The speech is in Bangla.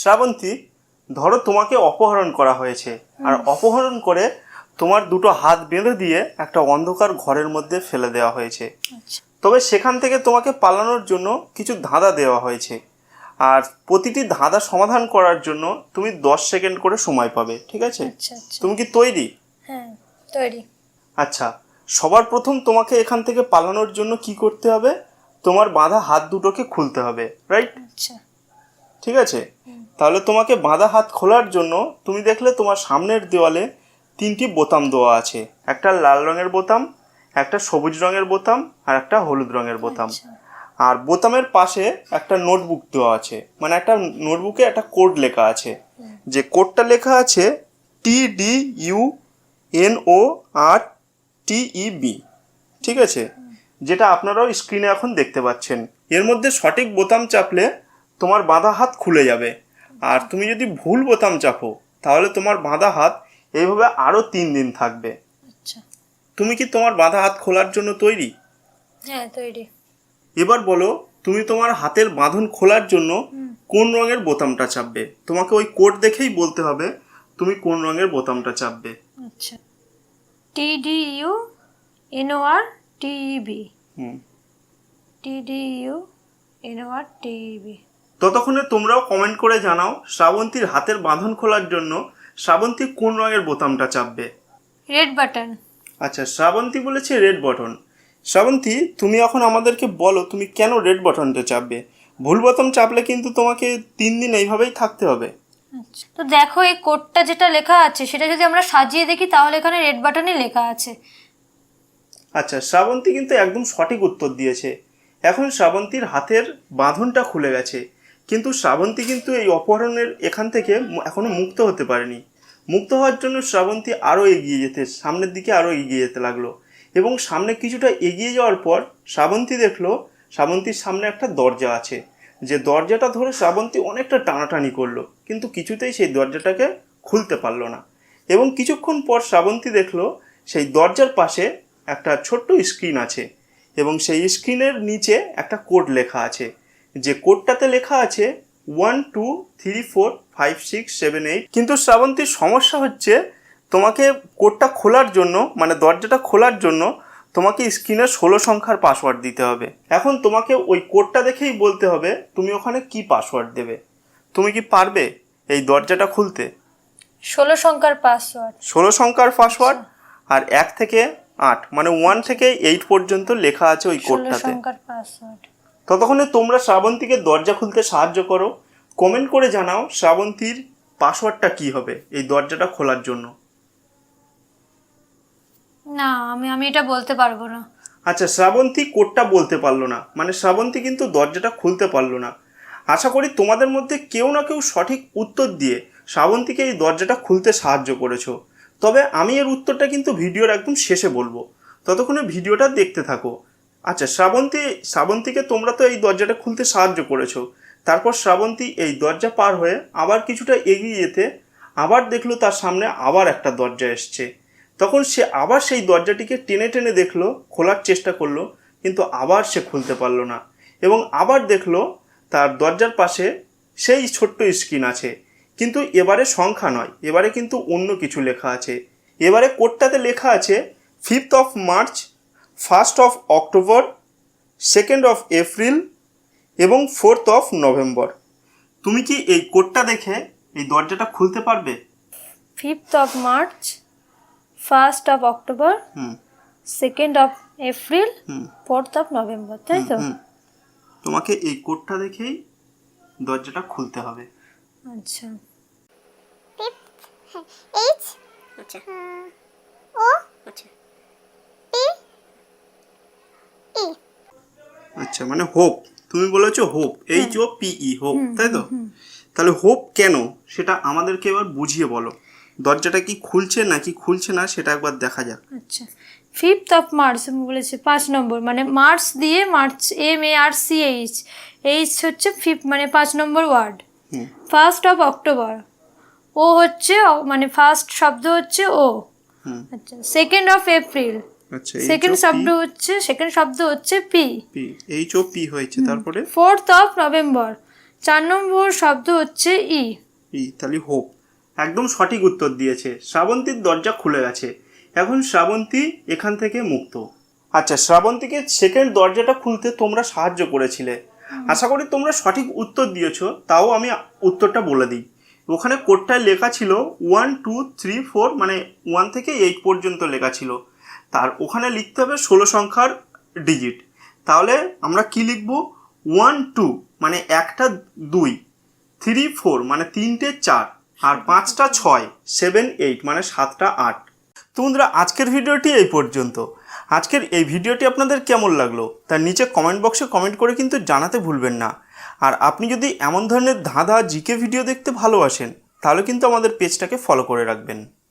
শ্রাবন্তী ধরো তোমাকে অপহরণ করা হয়েছে। আর অপহরণ করে তোমার দুটো হাত বেঁধে দিয়ে একটা অন্ধকার ঘরের মধ্যে ফেলে দেওয়া হয়েছে। আচ্ছা। তবে সেখান থেকে তোমাকে পালানোর জন্য কিছু ধাঁধা দেওয়া হয়েছে। আর প্রতিটি ধাঁধা সমাধান করার জন্য তুমি দশ সেকেন্ড করে সময় পাবে ঠিক আছে? আচ্ছা আচ্ছা। তুমি কি তৈরি? হ্যাঁ তৈরি। আচ্ছা সবার প্রথম তোমাকে এখান থেকে পালানোর জন্য কি করতে হবে? তোমার বাঁধা হাত দুটোকে খুলতে হবে রাইট? আচ্ছা। ঠিক আছে? তাহলে তোমাকে বাঁধা হাত খোলার জন্য তুমি দেখলে তোমার সামনের দেওয়ালে তিনটি বোতাম দেওয়া আছে। একটা লাল রঙের বোতাম একটা সবুজ রঙের বোতাম আর একটা হলুদ রঙের বোতাম। আচ্ছা। আর বোতামের পাশে একটা নোটবুক দেওয়া আছে। মানে একটা নোটবুকে একটা কোড লেখা আছে। যে কোডটা লেখা আছে T D U N O R T E B ঠিক আছে? যেটা আপনারাও স্ক্রিনে এখন দেখতে পাচ্ছেন। এর মধ্যে সঠিক বোতাম চাপলে তোমার বাঁধা হাত খুলে যাবে। আর তুমি যদি ভুল বোতাম চাপো তাহলে তোমার বাঁধা হাত এইভাবে আরও তিন দিন থাকবে। আচ্ছা। তুমি কি তোমার বাঁধা হাত খোলার জন্য তৈরি? হ্যাঁ তৈরি। এবার বলো তুমি তোমার হাতের বাঁধন খোলার জন্য কোন রঙের বোতামটা চাপবে? তোমাকে ওই কোড দেখেই বলতে হবে তুমি কোন রঙের বোতামটা চাপবে। আচ্ছা। T D U N O R T B হুম। T D U N O R T B ততক্ষণে তোমরাও কমেন্ট করে জানাও শ্রাবন্তীর হাতের বাঁধন খোলার জন্য শ্রাবন্তী কোন রঙের বোতামটা চাপবে? রেড বাটন আচ্ছা শ্রাবন্তী বলেছে রেড বটন শ্রাবন্তী তুমি এখন আমাদেরকে বলো তুমি কেন রেড বটনটা চাপবে? ভুল বোতাম চাপলে কিন্তু তোমাকে তিন দিন এইভাবেই থাকতে হবে। আচ্ছা তো দেখো এই কোডটা যেটা লেখা আছে সেটা যদি আমরা সাজিয়ে দেখি তাহলে এখানে রেড বাটনই লেখা আছে। আচ্ছা শ্রাবন্তী কিন্তু একদম সঠিক উত্তর দিয়েছে। এখন শ্রাবন্তীর হাতের বাঁধনটা খুলে গেছে। কিন্তু শ্রাবন্তী কিন্তু এই অপহরণের এখান থেকে মু- এখনও মুক্ত হতে পারেনি। মুক্ত হওয়ার জন্য শ্রাবন্তী আরও এগিয়ে যেতে, সামনের দিকে আরও এগিয়ে যেতে লাগল। এবং সামনে কিছুটা এগিয়ে যাওয়ার পর শ্রাবন্তী দেখল, শ্রাবন্তীর সামনে একটা দরজা আছে। যে দরজাটা ধরে শ্রাবন্তী অনেকটা টানাটানি করল, কিন্তু কিছুতেই সেই দরজাটাকে খুলতে পারল না। এবং কিছুক্ষণ পর শ্রাবন্তী দেখল, সেই দরজার পাশে একটা ছোট্ট স্ক্রিন আছে এবং সেই স্ক্রিনের নিচে একটা কোড লেখা আছে। যে কোডটাতে লেখা আছে one two three four five six seven eight. কিন্তু শ্রাবন্তীর সমস্যা হচ্ছে তোমাকে কোডটা খোলার জন্য মানে দরজাটা খোলার জন্য তোমাকে স্ক্রিনে ষোলো সংখ্যার পাসওয়ার্ড দিতে হবে। এখন তোমাকে ওই কোডটা দেখেই বলতে হবে তুমি ওখানে কি পাসওয়ার্ড দেবে? তুমি কি পারবে এই দরজাটা খুলতে? ষোলো সংখ্যার পাসওয়ার্ড। ষোলো সংখ্যার পাসওয়ার্ড আর এক থেকে আট মানে ওয়ান থেকে এইট পর্যন্ত লেখা আছে ওই কোডটাতে। সংখ্যার পাসওয়ার্ড। ততক্ষণে তোমরা শ্রাবন্তীকে দরজা খুলতে সাহায্য করো। কমেন্ট করে জানাও শ্রাবন্তীর পাসওয়ার্ডটা কি হবে এই দরজাটা খোলার জন্য। না আমি আমি এটা বলতে পারব না। আচ্ছা শ্রাবন্তী কোডটা বলতে পারল না। মানে শ্রাবন্তী কিন্তু দরজাটা খুলতে পারল না। আশা করি তোমাদের মধ্যে কেউ না কেউ সঠিক উত্তর দিয়ে শ্রাবন্তীকে এই দরজাটা খুলতে সাহায্য করেছ। তবে আমি এর উত্তরটা কিন্তু ভিডিওর একদম শেষে বলব। ততক্ষণে ভিডিওটা দেখতে থাকো। আচ্ছা শ্রাবন্তী, শ্রাবন্তীকে তোমরা তো এই দরজাটা খুলতে সাহায্য করেছ। তারপর শ্রাবন্তী এই দরজা পার হয়ে আবার কিছুটা এগিয়ে যেতে আবার দেখল তার সামনে আবার একটা দরজা এসছে। তখন সে আবার সেই দরজাটিকে টেনে টেনে দেখল, খোলার চেষ্টা করল, কিন্তু আবার সে খুলতে পারল না এবং আবার দেখল তার দরজার পাশে সেই ছোট্ট স্ক্রিন আছে। কিন্তু এবারে সংখ্যা নয়, এবারে কিন্তু অন্য কিছু লেখা আছে। এবারে কোডটাতে লেখা আছে, fifth of March first of October second of April এবং ফোর্থ অফ নভেম্বর তুমি কি এই কোডটা দেখে এই দরজাটা খুলতে পারবে? Fifth of March first of October hmm. Second of April হুম। ফোর্থ অফ নভেম্বর তাই তো? তোমাকে এই কোডটা দেখেই দরজাটা খুলতে হবে। আচ্ছা। এইচ আচ্ছা। ও। আচ্ছা পি ই আচ্ছা মানে হোপ তুমি বলেছ hope H O P E hope তাই তো? তাহলে হোপ কেন? সেটা আমাদেরকে এবার বুঝিয়ে বলো। দরজাটা কি খুলছে নাকি খুলছে না সেটা একবার দেখা যাক। আচ্ছা ফিফথ অফ মার্চ আমি বলেছি পাঁচ নম্বর মানে মার্চ দিয়ে March M A R C H H হচ্ছে ফিফ মানে পাঁচ নম্বর word first of October O হচ্ছে মানে ফার্স্ট শব্দ হচ্ছে ও আচ্ছা সেকেন্ড অফ এপ্রিল আচ্ছা সেকেন্ড শব্দ হচ্ছে সেকেন্ড শব্দ হচ্ছে P. P H O P হয়েছে তারপরে? Fourth of November. চার নম্বর শব্দ হচ্ছে ই। ই তাহলে হোপ। একদম সঠিক উত্তর দিয়েছে। শ্রাবন্তীর দরজা খুলে গেছে। এখন শ্রাবন্তী এখান থেকে মুক্ত। আচ্ছা শ্রাবন্তীকে সেকেন্ড দরজাটা খুলতে তোমরা সাহায্য করেছিলে। আশা করি তোমরা সঠিক উত্তর দিয়েছ তাও আমি উত্তরটা বলে দিই। ওখানে কোডটায় লেখা ছিল ওয়ান টু থ্রি ফোর মানে ওয়ান থেকে এইট পর্যন্ত লেখা ছিল। তার ওখানে লিখতে হবে ষোলো সংখ্যার ডিজিট তাহলে আমরা কি লিখব? ওয়ান টু মানে একটা, দুই থ্রি ফোর মানে তিনটে, চার, আর পাঁচটা, ছয় সেভেন এইট মানে সাতটা, আট। তো বন্ধুরা, আজকের ভিডিওটি এই পর্যন্ত। আজকের এই ভিডিওটি আপনাদের কেমন লাগল? তার নিচে কমেন্ট বক্সে কমেন্ট করে কিন্তু জানাতে ভুলবেন না। আর আপনি যদি এমন ধরনের ধাঁধা জিকে ভিডিও দেখতে ভালোবাসেন, তাহলে কিন্তু আমাদের পেজটাকে ফলো করে রাখবেন।